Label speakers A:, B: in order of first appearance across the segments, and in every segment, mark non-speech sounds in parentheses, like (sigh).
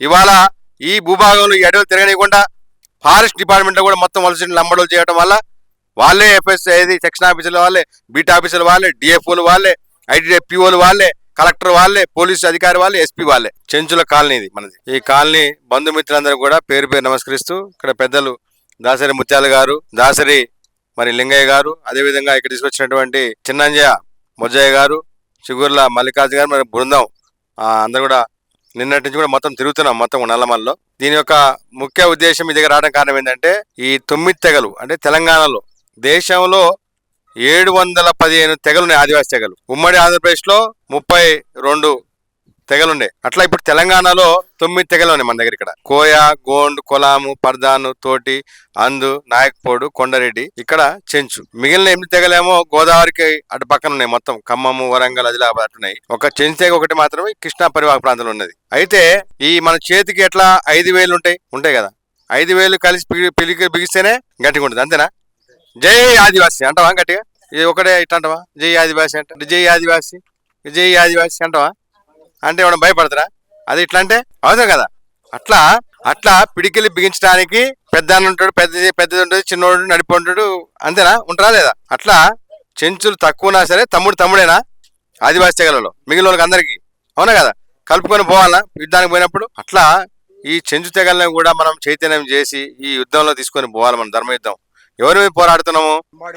A: ఇవాళ ఈ భూభాగంలో ఈ అడవులు తిరగనియకుండా ఫారెస్ట్ డిపార్ట్మెంట్లో కూడా మొత్తం వలస లంబడోలు చేయడం వల్ల వాళ్ళే ఎఫ్ఎస్ ఏది సెక్షన్ ఆఫీసులు వాళ్ళే బీట్ ఆఫీసులు వాళ్ళే డిఎఫ్ఓలు వాళ్ళే ఐటీ పిఓలు వాళ్ళే కలెక్టర్ వాళ్ళే పోలీసు అధికారి వాళ్ళే ఎస్పీ వాళ్ళే. చెంచుల కాలనీ ఇది మనది. ఈ కాలనీ బంధుమిత్రులందరూ కూడా పేరు పేరు నమస్కరిస్తూ ఇక్కడ పెద్దలు దాసరి ముత్యాల గారు దాసరి మరి లింగయ్య గారు అదేవిధంగా ఇక్కడ తీసుకొచ్చినటువంటి చిన్నంజయ ముజ్జయ్య గారు చిగుర్ల మల్లికార్జున గారు మరి బృందం అందరు కూడా నిన్నటి నుంచి కూడా మొత్తం తిరుగుతున్నాం మొత్తం నల్లమల్లో. దీని యొక్క ముఖ్య ఉద్దేశం ఇది రావడం కారణం ఏంటంటే ఈ తొమ్మిది తెగలు అంటే తెలంగాణలో దేశంలో ఏడు వందల పదిహేను తెగలున్నాయి ఆదివాసీ తెగలు. ఉమ్మడి ఆంధ్రప్రదేశ్లో ముప్పై రెండు తెగలుండే. అట్లా ఇప్పుడు తెలంగాణలో తొమ్మిది తెగలు ఉన్నాయి మన దగ్గర ఇక్కడ. కోయ గోండ్ కొలాము పర్దాను తోటి అందు నాయక్పోడు కొండరెడ్డి ఇక్కడ చెంచు. మిగిలిన ఎనిమిది తెగలేమో గోదావరికి అటు పక్కన ఉన్నాయి మొత్తం. ఖమ్మము వరంగల్ ఆదిలాబాద్ అటున్నాయి ఒక చెంచు తెగ ఒకటి మాత్రమే కృష్ణా పరివాహక ప్రాంతంలో ఉన్నది. అయితే ఈ మన చేతికి ఎట్లా ఐదు వేలు ఉంటాయి? ఉంటాయి కదా. ఐదు వేలు కలిసి పిలికి బిగిస్తేనే గట్టిగా ఉంటుంది. అంతేనా? జై ఆదివాసి అంటావా గట్టిగా? ఇది ఒకటే ఇట్లా అంటావా? జై ఆదివాసి అంటే జై ఆదివాసి జై ఆదివాసి అంటావా? అంటే ఏమైనా భయపడతారా? అది ఇట్లా అంటే అవసరం కదా. అట్లా అట్లా పిడికిలి బిగించడానికి పెద్ద అన్న ఉంటాడు పెద్ద పెద్దది ఉంటుంది చిన్నోడు నడిపి ఉంటాడు అంతేనా? ఉంటారా లేదా? అట్లా చెంచులు తక్కువనా సరే తమ్ముడు తమ్ముడేనా? ఆదివాసీ తెగలలో మిగిలిన వాళ్ళకి అందరికీ. అవునా కదా? కలుపుకొని పోవాలా? యుద్ధానికి పోయినప్పుడు అట్లా ఈ చెంచు తెగలను కూడా మనం చైతన్యం చేసి ఈ యుద్ధంలో తీసుకొని పోవాలి మన ధర్మ యుద్ధం ఎవరి మీద పోరాడుతున్నాము?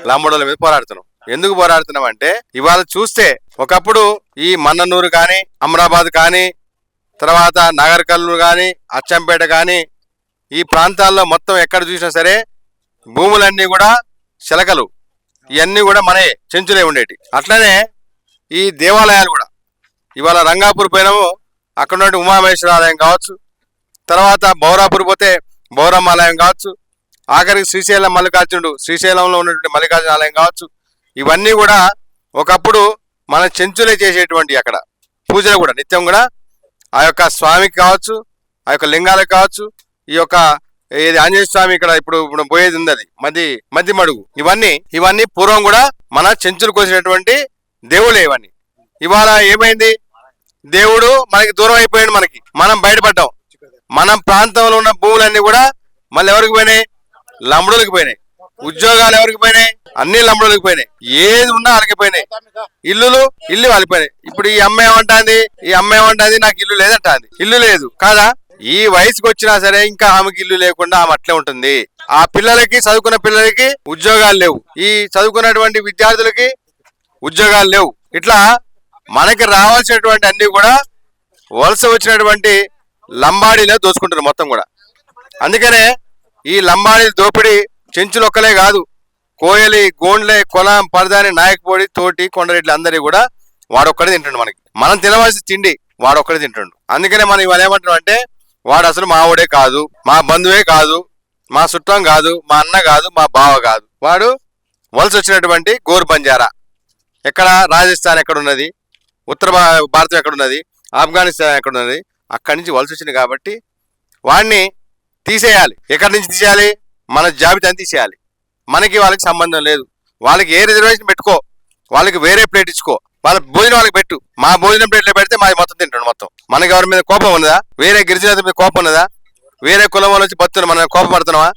A: లంబడోల మీద పోరాడుతున్నాం. ఎందుకు పోరాడుతున్నాం అంటే ఇవాళ చూస్తే ఒకప్పుడు ఈ మన్ననూరు కానీ అమరాబాద్ కానీ తర్వాత నాగర్కర్నూలు కానీ అచ్చంపేట కానీ ఈ ప్రాంతాల్లో మొత్తం ఎక్కడ చూసినా సరే భూములన్నీ కూడా శిలకలు. ఇవన్నీ కూడా మన చెంచులే ఉండేటి. అట్లనే ఈ దేవాలయాలు కూడా. ఇవాళ రంగాపూర్ పోయినాము అక్కడ ఉన్నటువంటి ఉమామహేశ్వర ఆలయం కావచ్చు తర్వాత బౌరాపూర్ పోతే బౌరమ్మ ఆలయం కావచ్చు ఆఖరికి శ్రీశైలం మల్లికార్జునుడు శ్రీశైలంలో ఉన్నటువంటి మల్లికార్జున ఆలయం కావచ్చు ఇవన్నీ కూడా ఒకప్పుడు మన చెంచులే చేసేటువంటి అక్కడ. పూజలు కూడా నిత్యం కూడా. ఆ యొక్క స్వామికి కావచ్చు ఆ యొక్క లింగాలకు కావచ్చు ఈ యొక్క ఏది ఆంజనేయ స్వామి ఇక్కడ ఇప్పుడు ఇప్పుడు పోయేది ఉంది అది మది మధ్య మడుగు. ఇవన్నీ ఇవన్నీ పూర్వం కూడా మన చెంచులు కోసినటువంటి దేవుళ్ళే ఇవన్నీ. ఇవాళ ఏమైంది? దేవుడు మనకి దూరం అయిపోయాడు మనకి. మనం బయటపడ్డాం. మన ప్రాంతంలో ఉన్న భూములన్నీ కూడా మళ్ళీ ఎవరికి పోయినాయి? లంబడులకు పోయినాయి. ఉద్యోగాలు ఎవరికి పోయినాయి? అన్ని లంబడులకు పోయినాయి. ఏది ఉన్నా వాళ్ళకి పోయినాయి. ఇల్లులు ఇల్లు వాళ్ళిపోయినాయి ఇప్పుడు ఈ అమ్మాయి ఏమంటాంది? ఈ అమ్మాయి ఏమంటాంది? నాకు ఇల్లు లేదంటాంది. ఇల్లు లేదు. కాదా? ఈ వయసుకి వచ్చినా సరే ఇంకా ఆమెకి ఇల్లు లేకుండా ఆమె అట్లే ఉంటుంది. ఆ పిల్లలకి చదువుకున్న పిల్లలకి ఉద్యోగాలు లేవు. ఈ చదువుకున్నటువంటి విద్యార్థులకి ఉద్యోగాలు లేవు. ఇట్లా మనకి రావాల్సినటువంటి అన్ని కూడా వలస వచ్చినటువంటి లంబాడీలో దోచుకుంటారు మొత్తం కూడా. అందుకనే ఈ లంబాడీ దోపిడీ చెంచులొక్కలే కాదు. కోయలి గోండ్లే కొలం పరదాని నాయకపోడి తోటి కొండరెడ్లు అందరి కూడా వాడొక్కడే తింటుండు మనకి. మనం తినవలసిన తిండి వాడొక్కడే తింటుండు. అందుకనే మనం ఇవాళ ఏమంటున్నాం అంటే వాడు అసలు మా మావోడే కాదు మా బంధువే కాదు మా చుట్టం కాదు మా అన్న కాదు మా బావ కాదు. వాడు వలస వచ్చినటువంటి గోరు బంజారా ఎక్కడ? రాజస్థాన్ ఎక్కడున్నది? ఉత్తర భారతం ఎక్కడున్నది? ఆఫ్ఘనిస్తాన్ ఎక్కడున్నది? అక్కడి నుంచి వలస వచ్చింది కాబట్టి వాడిని తీసేయాలి. ఎక్కడి నుంచి తీసేయాలి? మన జాబితాని తీసేయాలి. మనకి వాళ్ళకి సంబంధం లేదు. వాళ్ళకి ఏ రిజర్వేషన్ పెట్టుకో వాళ్ళకి వేరే ప్లేట్ ఇచ్చుకో. వాళ్ళ భోజనం వాళ్ళకి పెట్టు. మా భోజనం ప్లేట్లో పెడితే మాది మొత్తం తింటాడు మొత్తం. మనకి ఎవరి మీద కోపం ఉన్నదా? వేరే గిరిజన మీద కోపం ఉన్నదా? వేరే కులం వాళ్ళు వచ్చి బతుకుని మన కోపం పడుతున్నావా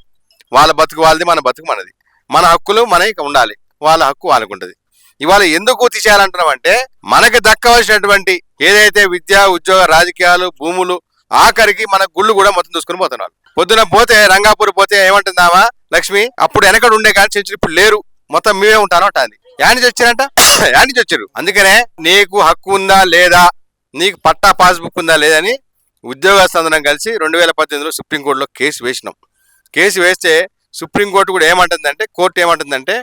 A: వాళ్ళ బతుకు వాళ్ళది మన బతుకు మనది. మన హక్కులు మనకి ఉండాలి. వాళ్ళ హక్కు వాళ్ళకు ఉంటుంది. ఇవాళ ఎందుకు తీసేయాలంటున్నాం అంటే మనకి దక్కవలసినటువంటి ఏదైతే విద్య ఉద్యోగ రాజకీయాలు భూములు ఆఖరికి మన గుళ్ళు కూడా మొత్తం చూసుకుని పోతున్నారు. పొద్దున పోతే రంగాపూర్ పోతే ఏమంటుందామా లక్ష్మి అప్పుడు వెనకడు ఉండే కానీ చెంచులు ఇప్పుడు లేరు. మొత్తం మేమే ఉంటాను అంటుంది. యాడ్ నుంచి వచ్చారంట (coughs) యాడ్ నుంచి వచ్చారు అందుకనే నీకు హక్కు ఉందా లేదా? నీకు పట్టా పాస్బుక్ ఉందా లేదని ఉద్యోగస్తులందరం కలిసి రెండు వేల పద్దెనిమిదిలో సుప్రీంకోర్టులో కేసు వేసినాం. కేసు వేస్తే సుప్రీంకోర్టు కూడా ఏమంటుందంటే కోర్టు ఏమంటుందంటే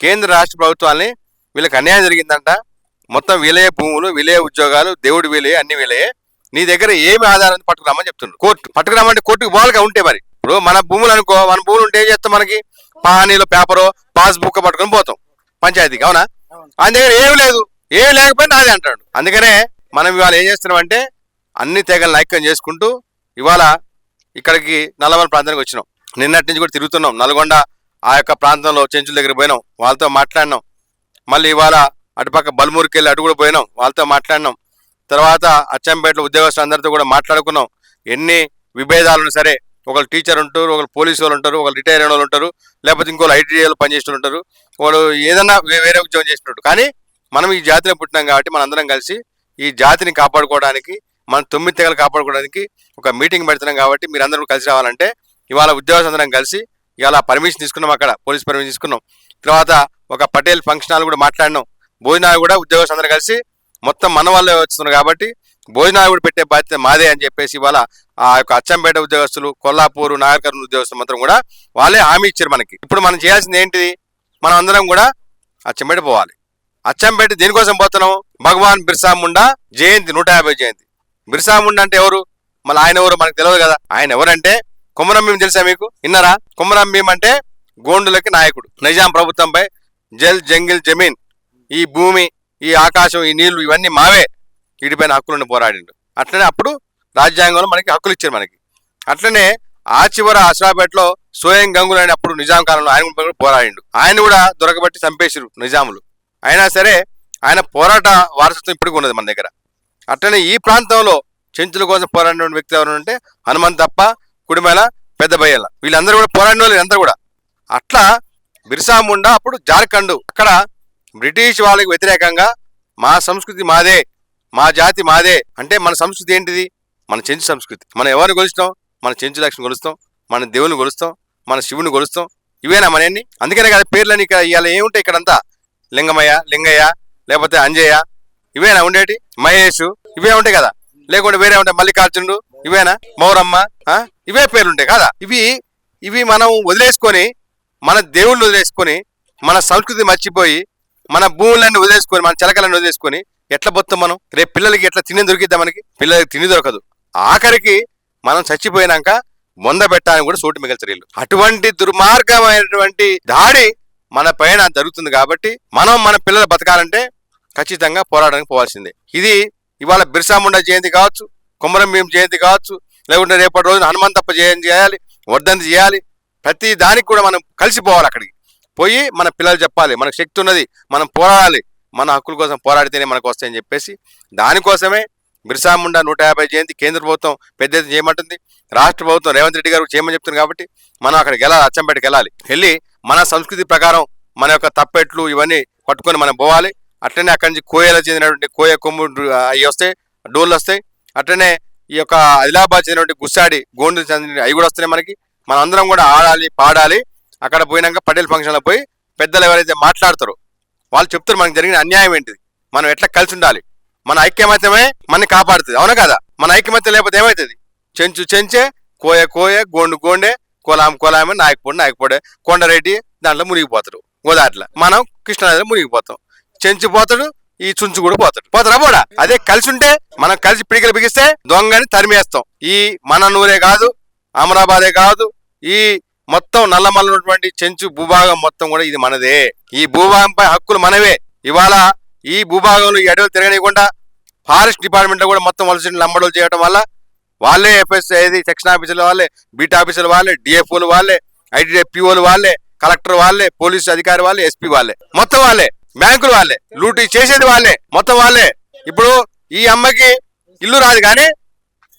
A: కేంద్ర రాష్ట్ర ప్రభుత్వాల్ని వీళ్ళకి అన్యాయం జరిగిందంట. మొత్తం వీలే భూములు వీలే ఉద్యోగాలు దేవుడు వీలే అన్ని వీలే నీ దగ్గర ఏమి ఆధారం పట్టుకురామని చెప్తుండ్రు కోర్టు పట్టుకురామంటే కోర్టుకు పోవాలిగా ఉంటే మరి. ఇప్పుడు మన భూములు అనుకో మన భూములు ఉంటే ఏం చేస్తాం మనకి? పానీలో పేపరో పాస్బుక్ పట్టుకొని పోతాం పంచాయతీకి అవునా? ఆయన దగ్గర ఏమి లేదు. ఏమి లేకపోయినా నాది అంటాడు. అందుకనే మనం ఇవాళ ఏం చేస్తున్నాం అంటే అన్ని తెగలను ఐక్యం చేసుకుంటూ ఇవాళ ఇక్కడికి నల్లమల ప్రాంతానికి వచ్చినాం. నిన్నటి నుంచి కూడా తిరుగుతున్నాం. నల్గొండ ఆ యొక్క ప్రాంతంలో చెంచుల దగ్గర పోయినాం. వాళ్ళతో మాట్లాడినాం. మళ్ళీ ఇవాళ అటుపక్క బల్మూరుకి వెళ్ళి అటు కూడా పోయినాం. వాళ్ళతో మాట్లాడినాం. తర్వాత అచ్చంపేటలో ఉద్యోగస్తులు అందరితో కూడా మాట్లాడుకున్నాం. ఎన్ని విభేదాలను సరే ఒకళ్ళు టీచర్ ఉంటారు ఒకళ్ళు పోలీసు వాళ్ళు ఉంటారు ఒకళ్ళు రిటైర్ అయిన వాళ్ళు ఉంటారు లేకపోతే ఇంకోళ్ళు ఐటీఐలో పనిచేసిన వాళ్ళు ఉంటారు. వాళ్ళు ఏదైనా వేరే ఉద్యోగం చేసినట్టు కానీ మనం ఈ జాతిలో పుట్టినాం కాబట్టి మనందరం కలిసి ఈ జాతిని కాపాడుకోవడానికి మన తొమ్మిది తెగలు కాపాడుకోవడానికి ఒక మీటింగ్ పెడుతున్నాం కాబట్టి మీరు అందరూ కలిసి రావాలంటే ఇవాళ ఉద్యోగస్తులందరం కలిసి ఇవాళ పర్మిషన్ తీసుకున్నాం అక్కడ పోలీస్ పర్మిషన్ తీసుకున్నాం. తర్వాత ఒక పటేల్ ఫంక్షన్ హాల్ కూడా మాట్లాడినాం. భోజనాలు కూడా ఉద్యోగస్తులందరూ కలిసి మొత్తం మన వాళ్ళే వస్తున్నారు కాబట్టి భోజనాలు కూడా పెట్టే బాధ్యత మాదే అని చెప్పేసి ఇవాళ ఆ యొక్క అచ్చంపేట ఉద్యోగస్తులు కొల్లాపూరు నాగర్కర్నూలు ఉద్యోగస్తులు మాత్రం కూడా వాళ్ళే హామీ ఇచ్చారు మనకి. ఇప్పుడు మనం చేయాల్సింది ఏంటిది? మనం అందరం కూడా అచ్చంపేట పోవాలి. అచ్చంపేట దేనికోసం పోతున్నాం? భగవాన్ బిర్సా ముండా జయంతి నూట యాభై జయంతి. బిర్సా ముండా అంటే ఎవరు? మళ్ళీ ఆయన ఎవరు మనకు తెలియదు కదా. ఆయన ఎవరంటే? కొమరం భీం తెలుసా మీకు? విన్నారా? కొమరం భీం అంటే గోండులకి నాయకుడు. నిజాం ప్రభుత్వంపై జల్ జంగిల్ జమీన్ ఈ భూమి ఈ ఆకాశం ఈ నీళ్ళు ఇవన్నీ మావే. వీటిపైన హక్కులను పోరాడిండు. అట్లనే అప్పుడు రాజ్యాంగంలో మనకి హక్కులు ఇచ్చారు మనకి. అట్లనే ఆ చివర అసరాపేటలో సోయం గంగులు అని అప్పుడు నిజాం కాలంలో ఆయన కూడా పోరాడిండు. ఆయన కూడా దొరకబట్టి చంపేసిరు నిజాములు. అయినా సరే ఆయన పోరాట వారసత్వం ఇప్పటికి ఉన్నది మన దగ్గర. అట్లనే ఈ ప్రాంతంలో చెంచుల కోసం పోరాడిన వ్యక్తి ఎవరు అంటే హనుమంతప్ప కుడిమేల పెద్ద బయ్యల వీళ్ళందరూ కూడా పోరాడిన వాళ్ళు అందరూ కూడా. అట్లా బిర్సా ముండా అప్పుడు జార్ఖండ్. అక్కడ బ్రిటిష్ వాళ్ళకి వ్యతిరేకంగా మా సంస్కృతి మాదే మా జాతి మాదే. అంటే మన సంస్కృతి ఏంటిది? మన చెంచు సంస్కృతి. మనం ఎవరిని కొలుస్తాం? మన చెంచు లక్ష్మి కొలుస్తాం. మన దేవుని కొలుస్తాం. మన శివుని కొలుస్తాం. ఇవేనా మనన్ని అందుకనే కదా పేర్లని ఇక్కడ ఇవాళ ఏముంటాయి ఇక్కడంతా? లింగమయ్య లింగయ్య లేకపోతే అంజయ్య. ఇవేనా ఉండేటి? మహేష్. ఇవే ఉంటాయి కదా? లేకుంటే వేరే ఉంటాయి. మల్లికార్జునుడు. ఇవేనా? మౌరమ్మ. ఇవే పేర్లుంటాయి కదా? ఇవి ఇవి మనం వదిలేసుకొని మన దేవుళ్ళు వదిలేసుకొని మన సంస్కృతి మర్చిపోయి మన భూములన్నీ వదిలేసుకొని మన చిలకలన్నీ వదిలేసుకొని ఎట్లా పోతాం మనం? రేపు పిల్లలకి ఎట్లా తిని దొరికిద్దా మనకి? పిల్లలకి తిని దొరకదు. ఆఖరికి మనం చచ్చిపోయినాక మొంద పెట్టాలని కూడా సోటు మిగల్చరు వీళ్ళు. అటువంటి దుర్మార్గమైనటువంటి దాడి మన పైన జరుగుతుంది కాబట్టి మనం మన పిల్లలు బతకాలంటే ఖచ్చితంగా పోరాటానికి పోవాల్సిందే. ఇది ఇవాళ బిర్సా ముండా జయంతి కావచ్చు కుమరం భీం జయంతి కావచ్చు లేకుంటే రేపటి రోజున హనుమంతప్ప జయంతి చేయాలి వర్ధంతి చేయాలి. ప్రతి దానికి కూడా మనం కలిసిపోవాలి అక్కడికి. పోయి మన పిల్లలు చెప్పాలి మనకు శక్తి ఉన్నది మనం పోరాడాలి మన హక్కుల కోసం పోరాడితేనే మనకు వస్తాయని చెప్పేసి దానికోసమే బిర్సా ముండా నూట యాభై జయంతి కేంద్ర ప్రభుత్వం పెద్ద ఎత్తున చేయమంటుంది. రాష్ట్ర ప్రభుత్వం రేవంత్ రెడ్డి గారు చేయమని చెప్తుంది కాబట్టి మనం అక్కడికి వెళ్ళాలి అచ్చంపేటకి వెళ్ళాలి వెళ్ళి మన సంస్కృతి ప్రకారం మన యొక్క తప్పెట్లు ఇవన్నీ పట్టుకొని మనం పోవాలి. అట్లనే అక్కడి నుంచి కోయలో చెందినటువంటి కోయ కొమ్ము అవి వస్తాయి డోళ్ళు వస్తాయి. అట్లనే ఈ యొక్క ఆదిలాబాద్ చెందినటువంటి గుస్సాడి గోండు చెందిన అవి కూడా వస్తున్నాయి మనకి. మనం అందరం కూడా ఆడాలి పాడాలి. అక్కడ పోయినాక పటేల్ ఫంక్షన్లో పోయి పెద్దలు ఎవరైతే మాట్లాడతారో వాళ్ళు చెప్తారు మనకి జరిగిన అన్యాయం ఏంటిది? మనం ఎట్లా కలిసి ఉండాలి? మన ఐక్యమత్యమే మనని కాపాడుతుంది. అవునా కదా? మన ఐక్యమత్యం లేకపోతే ఏమవుతుంది చెంచు చెంచే కోయ కోయ గోండు గోండే కోలాం కోలామే నాయకపోడు నాయకపోడే కొండరెడ్డి దాంట్లో మునిగిపోతాడు గోదావరిలో మనం కృష్ణానదిలో మునిగిపోతాం. చెంచు పోతాడు ఈ చుంచు కూడా పోతాడు. పోతారా పోడా? అదే కలిసి ఉంటే మనం కలిసి పిడికలు బిగిస్తే దొంగని తరిమేస్తాం. ఈ మన నూరే కాదు అమరాబాదే కాదు ఈ మొత్తం నల్లమల్ల ఉన్నటువంటి చెంచు భూభాగం మొత్తం కూడా ఇది మనదే. ఈ భూభాగంపై హక్కులు మనవే. ఇవాళ ఈ భూభాగంలో ఈ అడవులు తిరగనీయకుండా ఫారెస్ట్ డిపార్ట్మెంట్లో కూడా మొత్తం వలస లంబడోలు చేయడం వల్ల వాళ్ళే ఎఫ్ఎస్ ఏది సెక్షన్ ఆఫీసుల వాళ్ళే బీట్ ఆఫీసుల వాళ్ళే డిఎఫ్ఓలు వాళ్ళే ఐటీ పిఓలు వాళ్ళే కలెక్టర్ వాళ్ళే పోలీస్ అధికారి వాళ్ళే ఎస్పీ వాళ్ళే. మొత్తం వాళ్ళే. బ్యాంకులు వాళ్ళే. లూటీ చేసేది వాళ్ళే. మొత్తం వాళ్ళే. ఇప్పుడు ఈ అమ్మకి ఇల్లు రాదు కానీ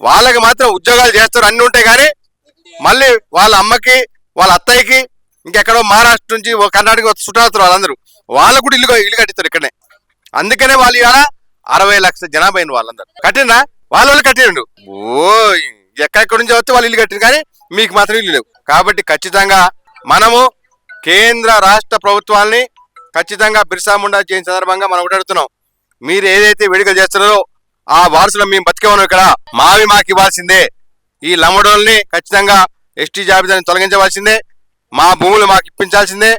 A: వాళ్ళకి మాత్రం ఉద్యోగాలు చేస్తారు అన్ని ఉంటాయి కానీ మళ్ళీ వాళ్ళ అమ్మకి వాళ్ళ అత్తయ్యకి ఇంకెక్కడో మహారాష్ట్ర నుంచి కర్ణాటక చుట్టాలుతారు వాళ్ళందరూ. వాళ్ళకు కూడా ఇల్లు ఇల్లు కట్టిస్తారు ఇక్కడనే. అందుకనే వాళ్ళు ఇవాళ అరవై లక్షల జనాభా అయిన వాళ్ళందరూ. కట్టినరా వాళ్ళ వాళ్ళు కట్టిండు ఓ ఎక్కడెక్కడి నుంచి వస్తే వాళ్ళు ఇల్లు కట్టిండు కానీ మీకు మాత్రం ఇల్లు లేవు. కాబట్టి ఖచ్చితంగా మనము కేంద్ర రాష్ట్ర ప్రభుత్వాల్ని ఖచ్చితంగా బిర్సా ముండా జయంతి సందర్భంగా మనం ఒకటి అడుగుతున్నాం. మీరు ఏదైతే వేడుకలు చేస్తున్నారో ఆ వారసులు మేము బతికే ఉన్నాం ఇక్కడ. మావి మాకు ఇవ్వాల్సిందే. ఈ లమ్మడోల్ని ఖచ్చితంగా ఎస్టీ జాబితాని తొలగించవలసిందే. మా భూములు మాకు ఇప్పించాల్సిందే.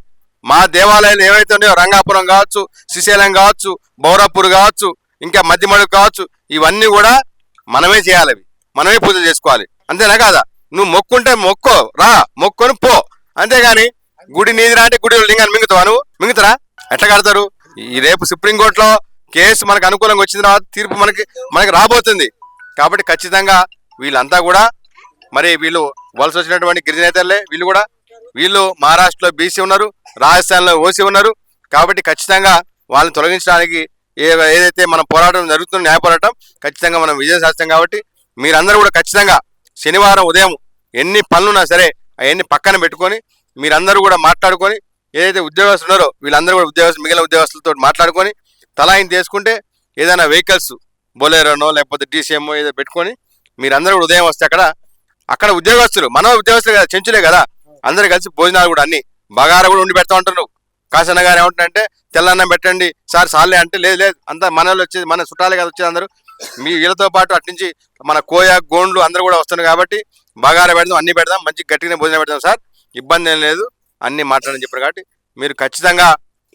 A: మా దేవాలయాలు ఏవైతే ఉన్నాయో రంగాపురం కావచ్చు శ్రీశైలం కావచ్చు బౌరాపూర్ కావచ్చు ఇంకా మధ్యమడుగు కావచ్చు ఇవన్నీ కూడా మనమే చేయాలి మనమే పూజ చేసుకోవాలి. అంతేనా కాదా? నువ్వు మొక్కుంటే మొక్కో రా మొక్కొని పో. అంతేగాని గుడి నీది రా అంటే గుడి లింగాన్ని మింగుతావా నువ్వు? మింగుతారా? ఎట్లా కడతారు? ఈ రేపు సుప్రీంకోర్టులో కేసు మనకు అనుకూలంగా వచ్చిన తర్వాత తీర్పు మనకి మనకి రాబోతుంది. కాబట్టి ఖచ్చితంగా వీళ్ళంతా కూడా మరి వీళ్ళు వలస వచ్చినటువంటి గిరిజనేతలే వీళ్ళు కూడా వీళ్ళు మహారాష్ట్రలో బీసీ ఉన్నారు రాజస్థాన్లో ఓసీ ఉన్నారు. కాబట్టి ఖచ్చితంగా వాళ్ళని తొలగించడానికి ఏదైతే మన పోరాటం జరుగుతుందో న్యాయ పోరాటం ఖచ్చితంగా మనం విజయం సాధిస్తాం కాబట్టి మీరందరూ కూడా ఖచ్చితంగా శనివారం ఉదయం ఎన్ని పనులున్నా సరే అవన్నీ పక్కన పెట్టుకొని మీరందరూ కూడా మాట్లాడుకొని ఏదైతే ఉద్యోగస్తులు ఉన్నారో వీళ్ళందరూ కూడా ఉద్యోగస్తులు మిగిలిన ఉద్యోగస్తులతో మాట్లాడుకొని తలాయిని తీసుకుంటే ఏదైనా వెహికల్స్ బొలేరోనో లేకపోతే డీసీఎంఓ ఏదో పెట్టుకొని మీరందరూ కూడా ఉదయం వస్తే అక్కడ అక్కడ ఉద్యోగస్తులు మన ఉద్యోగస్తులు కదా చెంచులే కదా. అందరు కలిసి భోజనాలు కూడా అన్ని. బగారా కూడా ఉండి పెడతా ఉంటారు. కాసన్న గారు ఏమంటారంటే తెల్లన్నం పెట్టండి సార్ సార్లే అంటే లేదు లేదు. అంతా మన వచ్చేది మన చుట్టాలే కదా వచ్చేది అందరూ. మీ వీళ్ళతో పాటు అట్నుంచి మన కోయ గోండ్లు అందరూ కూడా వస్తున్నారు కాబట్టి బగారా పెడదాం అన్ని పెడదాం మంచి గట్టిగానే భోజనం పెడదాం సార్. ఇబ్బంది ఏం లేదు. అన్ని మాట్లాడని చెప్పారు కాబట్టి మీరు ఖచ్చితంగా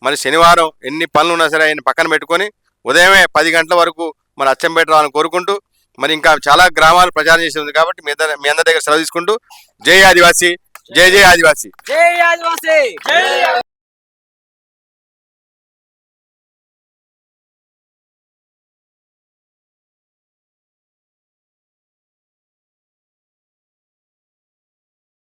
A: మరి శనివారం ఎన్ని పనులు ఉన్నా సరే ఆయన పక్కన పెట్టుకొని ఉదయమే పది గంటల వరకు మరి అచ్చంపేట రావాలని కోరుకుంటూ మరి ఇంకా చాలా గ్రామాలు ప్రచారం చేసి ఉంది కాబట్టి మీ అందరి మీ అందరి దగ్గర సెలవు తీసుకుంటూ జై ఆదివాసి జై జై ఆదివాసి.
B: జై ఆదివాసి